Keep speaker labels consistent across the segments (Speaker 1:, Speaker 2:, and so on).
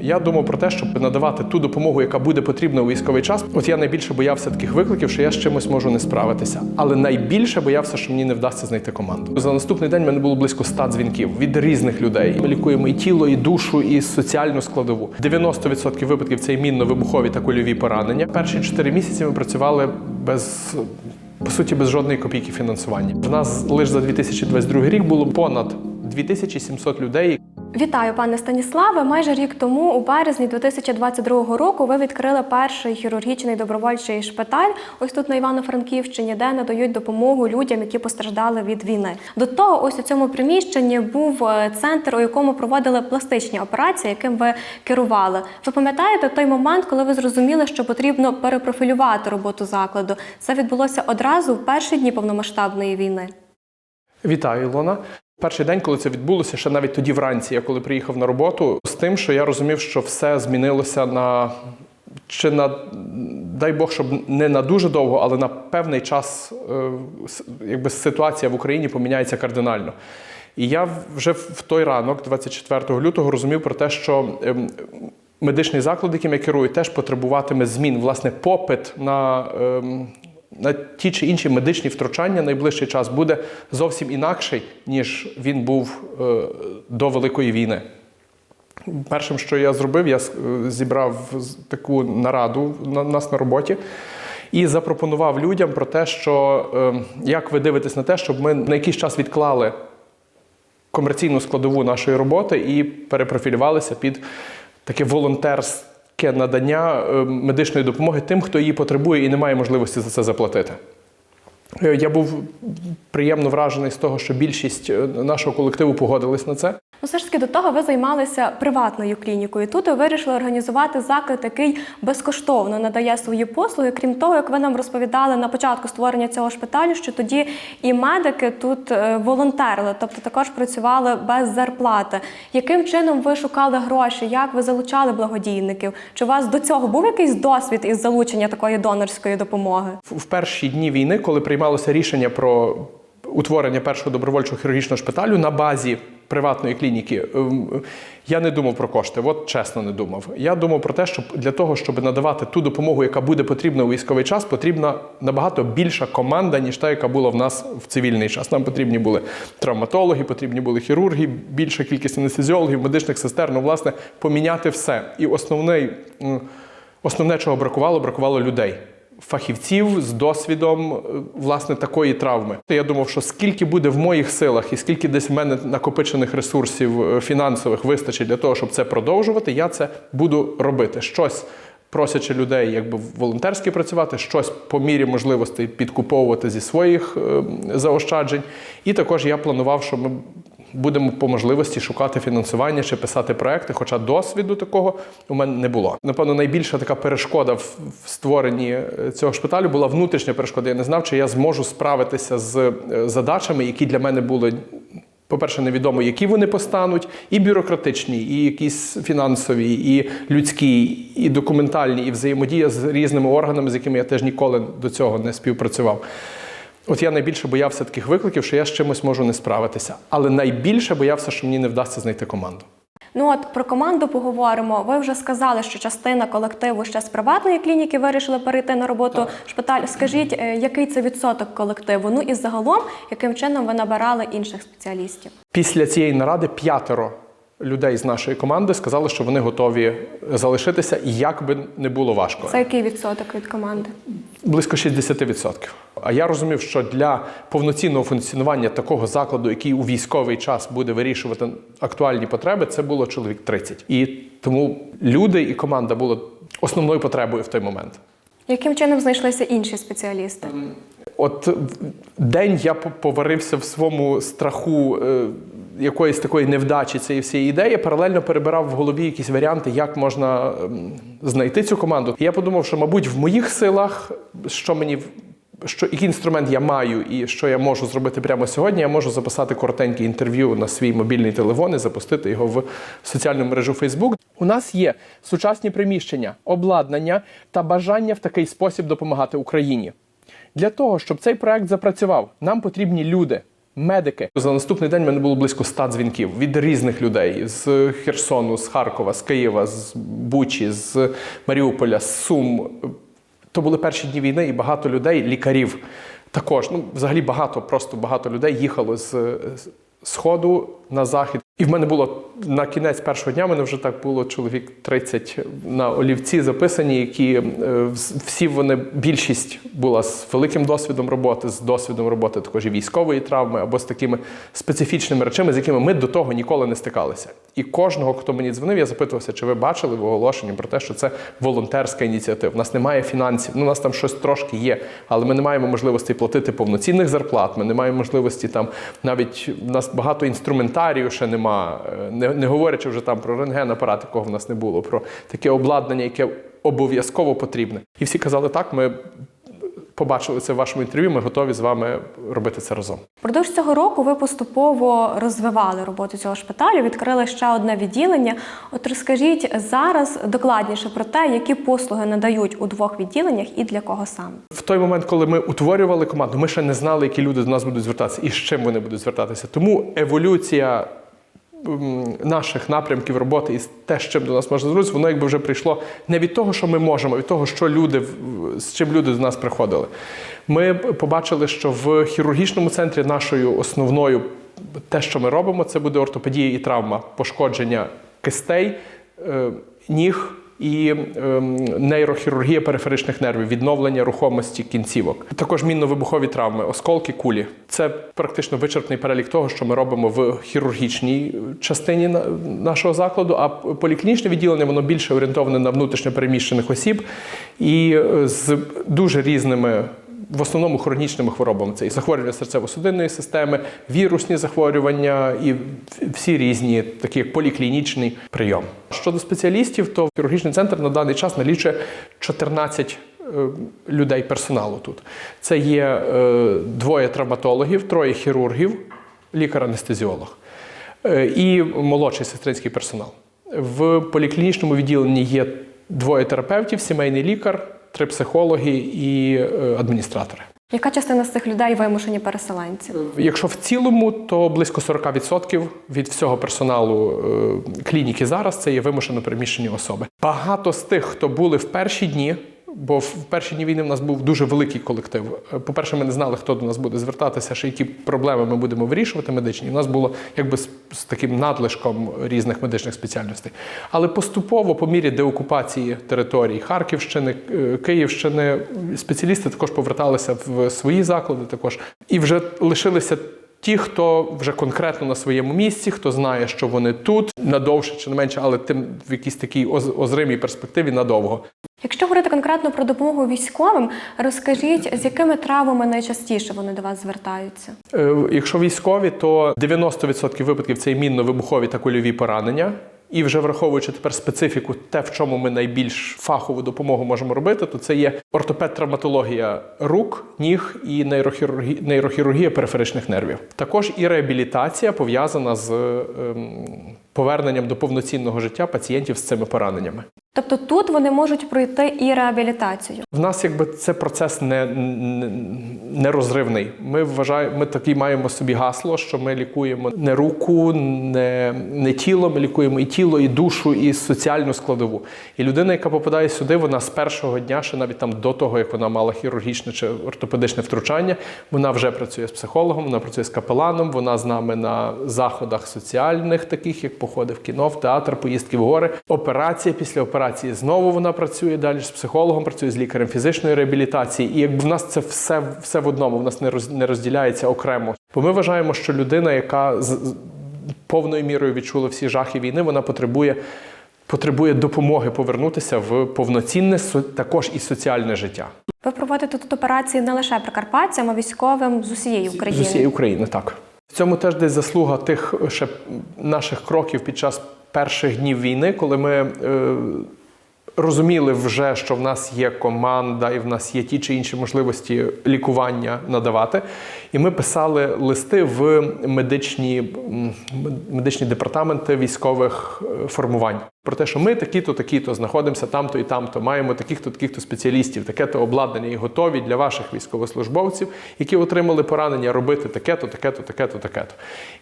Speaker 1: Я думав про те, щоб надавати ту допомогу, яка буде потрібна у військовий час. От я найбільше боявся таких викликів, що я з чимось можу не справитися. Але найбільше боявся, що мені не вдасться знайти команду. За наступний день в мене було близько 100 дзвінків від різних людей. Ми лікуємо і тіло, і душу, і соціальну складову. 90% випадків це мінно-вибухові та кульові поранення. Перші 4 місяці ми працювали без. По суті, без жодної копійки фінансування. В нас лише за 2022 рік було понад 2700 людей,
Speaker 2: Вітаю, пане Станіславе. Майже рік тому, у березні 2022 року, ви відкрили перший хірургічний добровольчий шпиталь. Ось тут на Івано-Франківщині, де надають допомогу людям, які постраждали від війни. До того, ось у цьому приміщенні був е, центр, у якому проводили пластичні операції, яким ви керували. Ви пам'ятаєте той момент, коли ви зрозуміли, що потрібно перепрофілювати роботу закладу? Це відбулося одразу в перші дні повномасштабної війни.
Speaker 1: Вітаю, Ілона. Перший день, коли це відбулося, ще навіть тоді вранці, я коли приїхав на роботу, з тим, що я розумів, що все змінилося на чи на дай Бог, щоб не на дуже довго, але на певний час, е, якби ситуація в Україні поміняється кардинально. І я вже в той ранок, 24 лютого, розумів про те, що ем, медичний заклад, яким я керую, теж потребуватиме змін. Власне, попит на, ем, на ті чи інші медичні втручання найближчий час буде зовсім інакший, ніж він був е, до Великої війни. Першим, що я зробив, я е, зібрав таку нараду на нас на роботі і запропонував людям про те, що е, як ви дивитесь на те, щоб ми на якийсь час відклали комерційну складову нашої роботи і перепрофілювалися під таке волонтерське надання е, медичної допомоги тим, хто її потребує і не має можливості за це заплатити. Е, Я був приємно вражений з того, що більшість е, нашого колективу погодились на це.
Speaker 2: Ну, все ж таки до того ви займалися приватною клінікою. Тут ви вирішили організувати заклад, який безкоштовно надає свої послуги. Крім того, як ви нам розповідали на початку створення цього шпиталю, що тоді і медики тут е, волонтерили, тобто також працювали без зарплати. Яким чином ви шукали гроші? Як ви залучали благодійників? Чи у вас до цього був якийсь досвід із залучення такої донорської допомоги?
Speaker 1: В перші дні війни, коли приймалося рішення про утворення першого добровольчого хірургічного шпиталю на базі приватної клініки, ем, я не думав про кошти. От чесно не думав. Я думав про те, що для того, щоб надавати ту допомогу, яка буде потрібна у військовий час, потрібна набагато більша команда, ніж та, яка була в нас в цивільний час. Нам потрібні були травматологи, потрібні були хірурги, більша кількість анестезіологів, медичних сестер. Ну, власне, поміняти все. І основний, основне, чого бракувало, бракувало людей фахівців з досвідом е, власне такої травми. Я думав, що скільки буде в моїх силах, і скільки десь в мене накопичених ресурсів е, фінансових вистачить для того, щоб це продовжувати, я це буду робити. Щось просячи людей, якби волонтерськи працювати, щось по мірі можливостей підкуповувати зі своїх е, заощаджень. І також я планував, що ми будемо по можливості шукати фінансування чи писати проекти, хоча досвіду такого у мене не було. Напевно, найбільша така перешкода в створенні е, цього шпиталю була внутрішня перешкода. Я не знав, чи я зможу справитися з е, задачами, які для мене були. По-перше, невідомо, які вони постануть, і бюрократичні, і якісь фінансові, і людські, і документальні, і взаємодія з різними органами, з якими я теж ніколи до цього не співпрацював. От я найбільше боявся таких викликів, що я з чимось можу не справитися. Але найбільше боявся, що мені не вдасться знайти команду.
Speaker 2: Ну от про команду поговоримо. Ви вже сказали, що частина колективу ще з приватної клініки вирішили перейти на роботу в шпиталь. Скажіть, е, який це відсоток колективу? Ну і загалом, яким чином ви набирали інших спеціалістів?
Speaker 1: Після цієї наради п'ятеро людей з нашої команди сказали, що вони готові залишитися, як би не було важко.
Speaker 2: Це який відсоток від команди?
Speaker 1: Близько 60%. А я розумів, що для повноцінного функціонування такого закладу, який у військовий час буде вирішувати актуальні потреби, це було чоловік 30. І тому люди і команда були основною потребою в той момент.
Speaker 2: Яким чином знайшлися інші спеціалісти?
Speaker 1: От день я поварився в своєму страху е, якоїсь такої невдачі цієї всієї ідеї, паралельно перебирав в голові якісь варіанти, як можна ем, знайти цю команду. І я подумав, що, мабуть, в моїх силах, що мені що який інструмент я маю і що я можу зробити прямо сьогодні, я можу записати коротеньке інтерв'ю на свій мобільний телефон і запустити його в соціальну мережу Facebook. У нас є сучасні приміщення, обладнання та бажання в такий спосіб допомагати Україні. Для того, щоб цей проект запрацював, нам потрібні люди. Медики за наступний день в мене було близько 100 дзвінків від різних людей з Херсону, з Харкова, з Києва, з Бучі, з Маріуполя, з Сум. То були перші дні війни, і багато людей, лікарів також. Ну, взагалі багато, просто багато людей їхало з сходу на захід. І в мене було на кінець першого дня, в мене вже так було чоловік 30 на олівці записані, які е, всі вони, більшість була з великим досвідом роботи, з досвідом роботи також і військової травми, або з такими специфічними речами, з якими ми до того ніколи не стикалися. І кожного, хто мені дзвонив, я запитувався, чи ви бачили в оголошенні про те, що це волонтерська ініціатива. У нас немає фінансів, ну у нас там щось трошки є, але ми не маємо можливості платити повноцінних зарплат. Ми не маємо можливості там навіть у нас багато інструментарію ще нема, е, не, не говорячи вже там про рентген-апарат, якого в нас не було, про таке обладнання, яке обов'язково потрібне. І всі казали, так, ми побачили це в вашому інтерв'ю, ми готові з вами робити це разом.
Speaker 2: Впродовж цього року ви поступово розвивали роботу цього шпиталю, відкрили ще одне відділення. От розкажіть зараз докладніше про те, які послуги надають у двох відділеннях і для кого саме.
Speaker 1: В той момент, коли ми утворювали команду, ми ще не знали, які люди до нас будуть звертатися і з чим вони будуть звертатися. Тому еволюція наших напрямків роботи і те, з чим до нас можна звернутися, воно якби вже прийшло не від того, що ми можемо, а від того, що люди з чим люди до нас приходили. Ми побачили, що в хірургічному центрі нашою основною те, що ми робимо, це буде ортопедія і травма, пошкодження кистей, е, ніг і ем, нейрохірургія периферичних нервів, відновлення рухомості кінцівок. Також мінно-вибухові травми, осколки, кулі. Це практично вичерпний перелік того, що ми робимо в хірургічній частині на- нашого закладу. А поліклінічне відділення воно більше орієнтоване на внутрішньо переміщених осіб і е, з дуже різними. В основному хронічними хворобами це і захворювання серцево-судинної системи, вірусні захворювання і всі різні, такі як поліклінічний прийом. Щодо спеціалістів, то хірургічний центр на даний час налічує 14 е, людей персоналу тут. Це є е, двоє травматологів, троє хірургів, лікар-анестезіолог е, і молодший сестринський персонал. В поліклінічному відділенні є двоє терапевтів, сімейний лікар, три психологи і е, адміністратори.
Speaker 2: Яка частина з цих людей вимушені переселенці?
Speaker 1: Якщо в цілому, то близько 40% від всього персоналу е, клініки зараз це є вимушено переміщені особи. Багато з тих, хто були в перші дні. Бо в перші дні війни в нас був дуже великий колектив. Е, По-перше, ми не знали, хто до нас буде звертатися, ще які проблеми ми будемо вирішувати медичні. У нас було якби з, з таким надлишком різних медичних спеціальностей. Але поступово, по мірі деокупації територій Харківщини, е, Київщини, спеціалісти також поверталися в свої заклади, також і вже лишилися. Ті, хто вже конкретно на своєму місці, хто знає, що вони тут надовше чи не менше, але тим в якійсь такій оз- озримій перспективі надовго.
Speaker 2: Якщо говорити конкретно про допомогу військовим, розкажіть, з якими травмами найчастіше вони до вас звертаються?
Speaker 1: Е, Якщо військові, то 90% випадків це імінно-вибухові та кульові поранення. І вже враховуючи тепер специфіку, те, в чому ми найбільш фахову допомогу можемо робити, то це є ортопед-травматологія рук, ніг і нейрохірургія, нейрохірургія периферичних нервів. Також і реабілітація пов'язана з ем, поверненням до повноцінного життя пацієнтів з цими пораненнями.
Speaker 2: Тобто тут вони можуть пройти і реабілітацію.
Speaker 1: В нас якби це процес не, не, нерозривний. Ми вважаємо, ми такі маємо собі гасло, що ми лікуємо не руку, не, не тіло, ми лікуємо і тіло, і душу, і соціальну складову. І людина, яка попадає сюди, вона з першого дня, ще навіть там до того, як вона мала хірургічне чи ортопедичне втручання, вона вже працює з психологом, вона працює з капеланом, вона з нами на заходах соціальних, таких як походи в кіно, в театр, поїздки в гори, операція після операції знову вона працює далі з психологом, працює з лікарем фізичної реабілітації. І якби в нас це все, все в одному, в нас не роз, не розділяється окремо. Бо ми вважаємо, що людина, яка з, з повною мірою відчула всі жахи війни, вона потребує. Потребує допомоги повернутися в повноцінне со- також і соціальне життя
Speaker 2: Ви проводите тут операції не лише прикарпатцям, а військовим з усієї України.
Speaker 1: з усієї України. Так в цьому теж десь заслуга тих ще наших кроків під час перших днів війни, коли ми е, розуміли вже, що в нас є команда і в нас є ті чи інші можливості лікування надавати. І ми писали листи в медичні, медичні департаменти військових е, формувань. Про те, що ми такі-то, такі-то знаходимося там-то і там-то, маємо таких-то, таких-то спеціалістів, таке-то обладнання і готові для ваших військовослужбовців, які отримали поранення, робити таке-то, таке-то, таке-то, таке-то.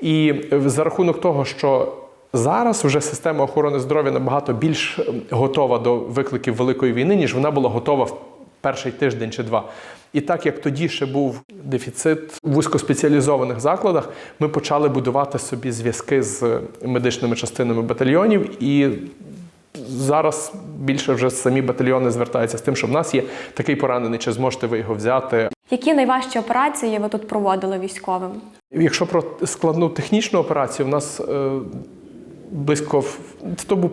Speaker 1: І е, за рахунок того, що Зараз вже система охорони здоров'я набагато більш ем, готова до викликів великої війни, ніж вона була готова в перший тиждень чи два. І так як тоді ще був дефіцит в вузькоспеціалізованих закладах, ми почали будувати собі зв'язки з медичними частинами батальйонів і. Зараз більше вже самі батальйони звертаються з тим, що в нас є такий поранений, чи зможете ви його взяти.
Speaker 2: Які найважчі операції ви тут проводили військовим?
Speaker 1: Якщо про складну технічну операцію, в нас е, близько то був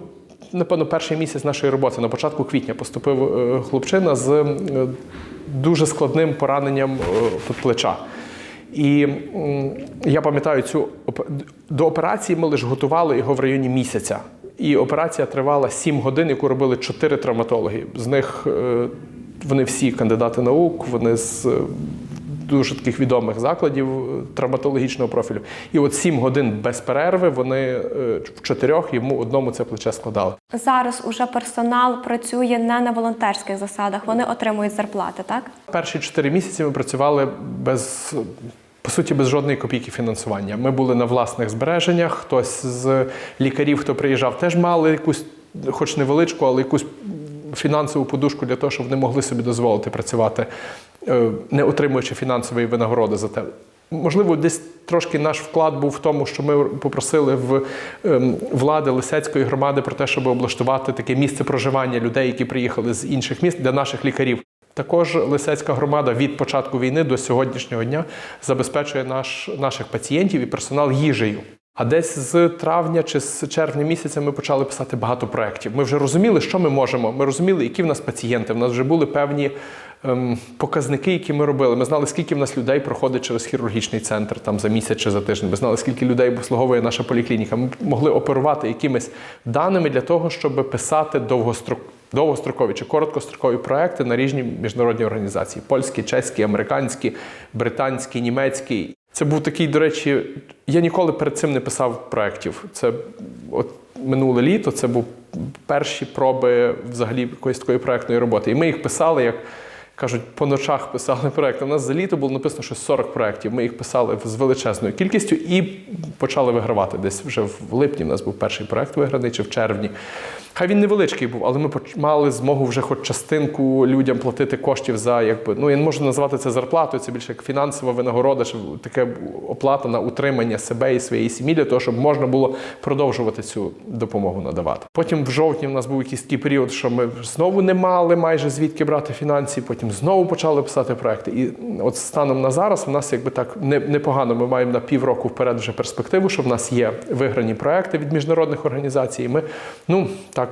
Speaker 1: напевно перший місяць нашої роботи. На початку квітня поступив е, хлопчина з е, дуже складним пораненням е, плеча. І я пам'ятаю цю до операції ми лише готували його в районі місяця. І операція тривала 7 годин, яку робили 4 травматологи. З них вони всі кандидати наук, вони з дуже таких відомих закладів е, травматологічного профілю. І от 7 годин без перерви вони е, в чотирьох йому одному це плече складали.
Speaker 2: Зараз уже персонал працює не на волонтерських засадах, вони отримують зарплати, так?
Speaker 1: Перші 4 місяці ми працювали без. По суті, без жодної копійки фінансування. Ми були на власних збереженнях. Хтось з лікарів, хто приїжджав, теж мали якусь, хоч невеличку, але якусь фінансову подушку для того, щоб вони могли собі дозволити працювати, е, не отримуючи фінансової винагороди за те. Можливо, десь трошки наш вклад був в тому, що ми попросили в ем, влади Лисецької громади про те, щоб облаштувати таке місце проживання людей, які приїхали з інших міст для наших лікарів. Також Лисецька громада від початку війни до сьогоднішнього дня забезпечує наш, наших пацієнтів і персонал їжею. А десь з травня чи з червня місяця ми почали писати багато проєктів. Ми вже розуміли, що ми можемо. Ми розуміли, які в нас пацієнти. В нас вже були певні ем, показники, які ми робили. Ми знали, скільки в нас людей проходить через хірургічний центр там за місяць чи за тиждень. Ми знали, скільки людей обслуговує наша поліклініка. Ми могли оперувати якимись даними для того, щоб писати довгострок. Довгострокові чи короткострокові проекти на різні міжнародні організації: польські, чеські, американські, британські, німецькі. Це був такий, до речі, я ніколи перед цим не писав проєктів. Це от минуле літо, це був перші проби взагалі якоїсь такої проєктної роботи. І ми їх писали як. Кажуть, по ночах писали проекти. У нас за літо було написано щось 40 проєктів. Ми їх писали з величезною кількістю і почали вигравати. Десь вже в липні в нас був перший проект виграний, чи в червні. Хай він невеличкий був, але ми мали змогу вже хоч частинку людям платити коштів за якби. Ну я не можу назвати це зарплатою, це більше як фінансова винагорода, чи таке оплата на утримання себе і своєї сім'ї для того, щоб можна було продовжувати цю допомогу надавати. Потім в жовтні в нас був якийсь такий період, що ми знову не мали майже звідки брати фінансів. Потім знову почали писати проекти. І от станом на зараз в нас якби так не- непогано. Ми маємо на півроку вперед вже перспективу, що в нас є виграні проекти від міжнародних організацій. І ми ну так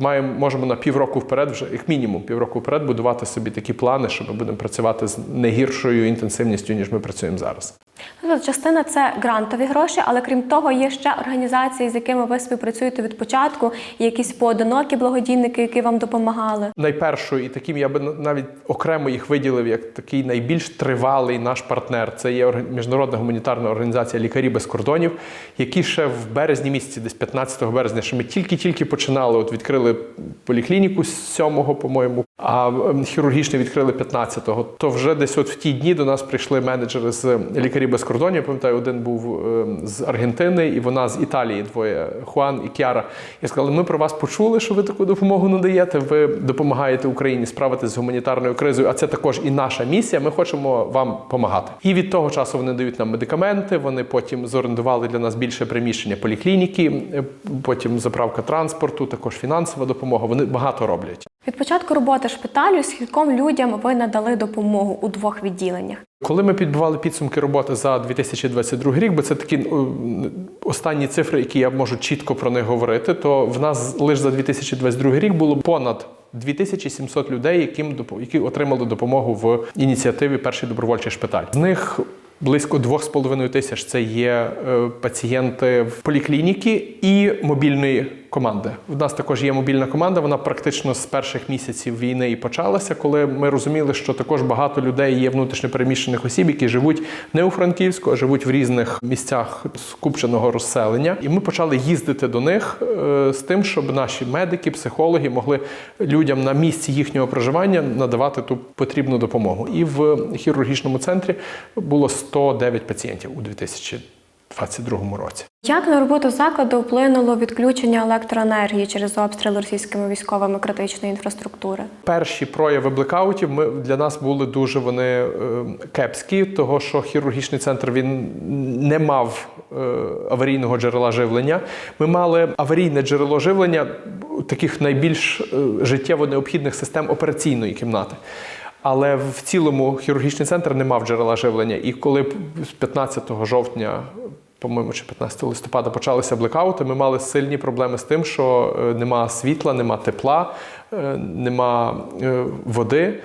Speaker 1: маємо можемо на півроку вперед, вже як мінімум півроку вперед будувати собі такі плани, що ми будемо працювати з не гіршою інтенсивністю, ніж ми працюємо зараз.
Speaker 2: Тобто частина це грантові гроші, але крім того, є ще організації, з якими ви співпрацюєте від початку, і якісь поодинокі благодійники, які вам допомагали.
Speaker 1: Найпершою і таким я би навіть окремо їх виділив як такий найбільш тривалий наш партнер. Це є міжнародна гуманітарна організація Лікарі без кордонів, які ще в березні місяці, десь 15 березня, що ми тільки-тільки починали. От відкрили поліклініку з 7-го, по-моєму, а хірургічне відкрили 15-го. То вже десь от в ті дні до нас прийшли менеджери з лікарі без кордонів. Я пам'ятаю, один був ем, з Аргентини, і вона з Італії, двоє Хуан і Кіара. І сказали, ми про вас почули, що ви таку допомогу надаєте. Ви допомагаєте Україні справитися з гуманітарною кризою, а це також і наша місія. Ми хочемо вам допомагати. І від того часу вони дають нам медикаменти. Вони потім зорендували для нас більше приміщення поліклініки, е, потім заправка транспорту, також фінансова допомога. Вони багато роблять.
Speaker 2: Від початку роботи шпиталю скільком людям ви надали допомогу у двох відділеннях.
Speaker 1: Коли ми підбивали підсумки роботи за 2022 рік, бо це такі останні цифри, які я можу чітко про них говорити, то в нас лише за 2022 рік було понад 2700 людей, яким які отримали допомогу в ініціативі Перший добровольчий шпиталь. З них Близько 2,5 тисяч це є е, пацієнти в поліклініки і мобільної команди. У нас також є мобільна команда. Вона практично з перших місяців війни і почалася, коли ми розуміли, що також багато людей є внутрішньопереміщених осіб, які живуть не у Франківську, а живуть в різних місцях скупченого розселення. І ми почали їздити до них е, з тим, щоб наші медики, психологи могли людям на місці їхнього проживання надавати ту потрібну допомогу. І в хірургічному центрі було 109 пацієнтів у 2022 році.
Speaker 2: Як на роботу закладу вплинуло відключення електроенергії через обстріл російськими військовими критичної інфраструктури?
Speaker 1: Перші прояви блекаутів ми для нас були дуже вони е, кепські, того що хірургічний центр він не мав е, аварійного джерела живлення. Ми мали аварійне джерело живлення таких найбільш е, життєво необхідних систем операційної кімнати. Але в цілому хірургічний центр не мав джерела живлення. І коли з 15 жовтня по-моєму, чи 15 листопада почалися блекаути, ми мали сильні проблеми з тим, що е, нема світла, нема тепла, е, нема е, води.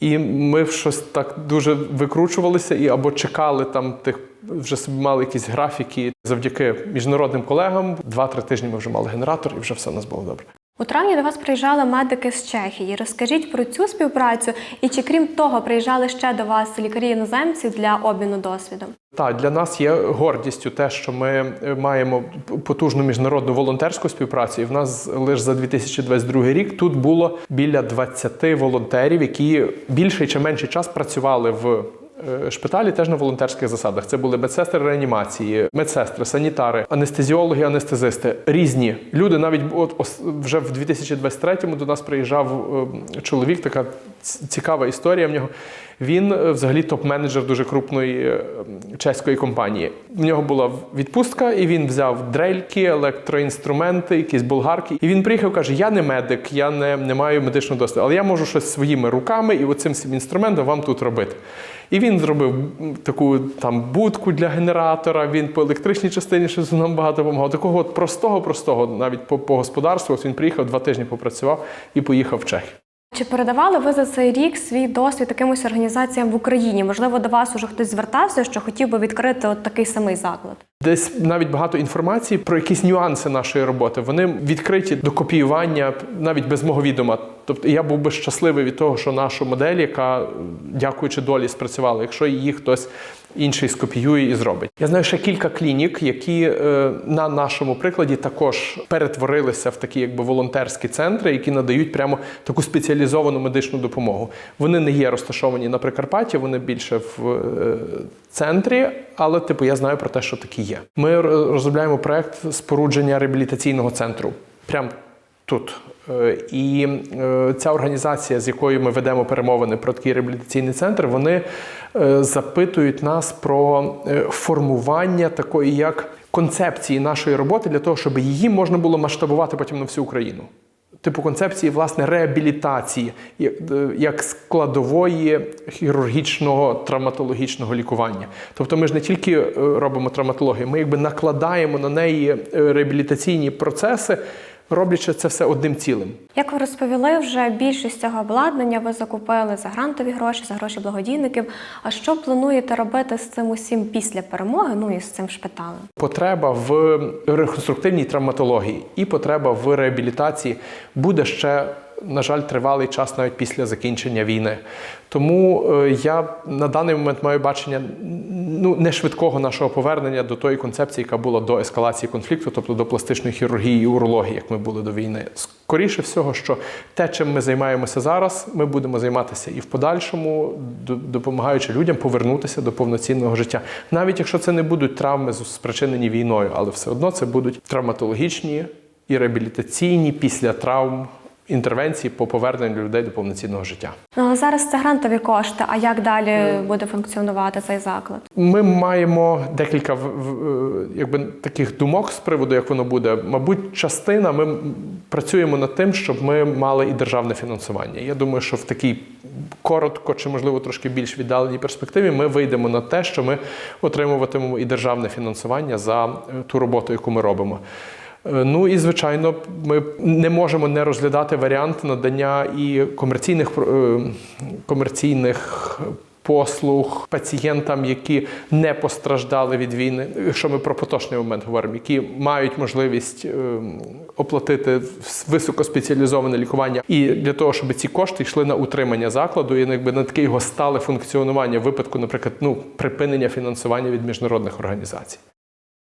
Speaker 1: І ми щось так дуже викручувалися і або чекали там тих, вже собі мали якісь графіки. Завдяки міжнародним колегам. Два-три тижні ми вже мали генератор, і вже все у нас було добре.
Speaker 2: У травні до вас приїжджали медики з Чехії. Розкажіть про цю співпрацю і чи крім того приїжджали ще до вас лікарі іноземці для обміну досвідом?
Speaker 1: Так, для нас є гордістю те, що ми е, маємо потужну міжнародну волонтерську співпрацю. І в нас лише за 2022 рік тут було біля 20 волонтерів, які більший чи менший час працювали в. Е, Шпиталі теж на волонтерських засадах. Це були медсестри реанімації, медсестри, санітари, анестезіологи, анестезисти. Різні люди. Навіть от вже в 2023-му до нас приїжджав е, чоловік. Така цікава історія в нього. Він е, взагалі топ-менеджер дуже крупної е, чеської компанії. В нього була відпустка, і він взяв дрельки, електроінструменти, якісь болгарки. І він приїхав, каже: Я не медик, я не, не маю медичного досвіду, але я можу щось своїми руками і оцим всім інструментом вам тут робити. І він зробив таку там будку для генератора. Він по електричній частині щось нам багато допомагав. Такого от простого, простого, навіть по, по господарству. От він приїхав два тижні попрацював і поїхав в Чехію.
Speaker 2: Чи передавали ви за цей рік свій досвід якимось організаціям в Україні? Можливо, до вас уже хтось звертався, що хотів би відкрити от такий самий заклад?
Speaker 1: Десь навіть багато інформації про якісь нюанси нашої роботи. Вони відкриті до копіювання навіть без мого відома. Тобто я був би щасливий від того, що нашу модель, яка, дякуючи долі, спрацювала, якщо її хтось інший скопіює і зробить. Я знаю ще кілька клінік, які е, на нашому прикладі також перетворилися в такі якби волонтерські центри, які надають прямо таку спеціалізовану медичну допомогу. Вони не є розташовані на Прикарпатті, вони більше в е, центрі, але типу я знаю про те, що такі є. Ми розробляємо проект спорудження реабілітаційного центру. Прямо тут. Е, І е, ця організація, з якою ми ведемо перемовини про такий реабілітаційний центр, вони е, запитують нас про формування такої як концепції нашої роботи для того, щоб її можна було масштабувати потім на всю Україну. Типу концепції власне реабілітації як- складової хірургічного травматологічного лікування. Тобто ми ж не тільки робимо травматологію, ми якби накладаємо на неї реабілітаційні процеси, роблячи це все одним цілим.
Speaker 2: Як ви розповіли, вже більшість цього обладнання ви закупили за грантові гроші, за гроші благодійників. А що плануєте робити з цим усім після перемоги? Ну і з цим шпиталем?
Speaker 1: Потреба в реконструктивній травматології і потреба в реабілітації буде ще. На жаль, тривалий час навіть після закінчення війни. Тому е, я на даний момент маю бачення ну не швидкого нашого повернення до тої концепції, яка була до ескалації конфлікту, тобто до пластичної хірургії і урології, як ми були до війни. Скоріше всього, що те, чим ми займаємося зараз, ми будемо займатися і в подальшому, до- допомагаючи людям повернутися до повноцінного життя, навіть якщо це не будуть травми спричинені війною, але все одно це будуть травматологічні і реабілітаційні після травм. Інтервенції по поверненню людей до повноцінного життя.
Speaker 2: Ну але зараз це грантові кошти. А як далі буде функціонувати цей заклад?
Speaker 1: Ми маємо декілька е, якби таких думок з приводу, як воно буде. Мабуть, частина ми працюємо над тим, щоб ми мали і державне фінансування. Я думаю, що в такій коротко чи можливо трошки більш віддаленій перспективі ми вийдемо на те, що ми отримуватимемо і державне фінансування за е, ту роботу, яку ми робимо. Е, Ну і звичайно, ми не можемо не розглядати варіант надання і комерційних е, комерційних послуг пацієнтам, які не постраждали від війни, якщо ми про поточний момент говоримо, які мають можливість ем, оплатити високоспеціалізоване лікування, і для того, щоб ці кошти йшли на утримання закладу і якби на таке його стале функціонування в випадку, наприклад, ну припинення фінансування від міжнародних організацій.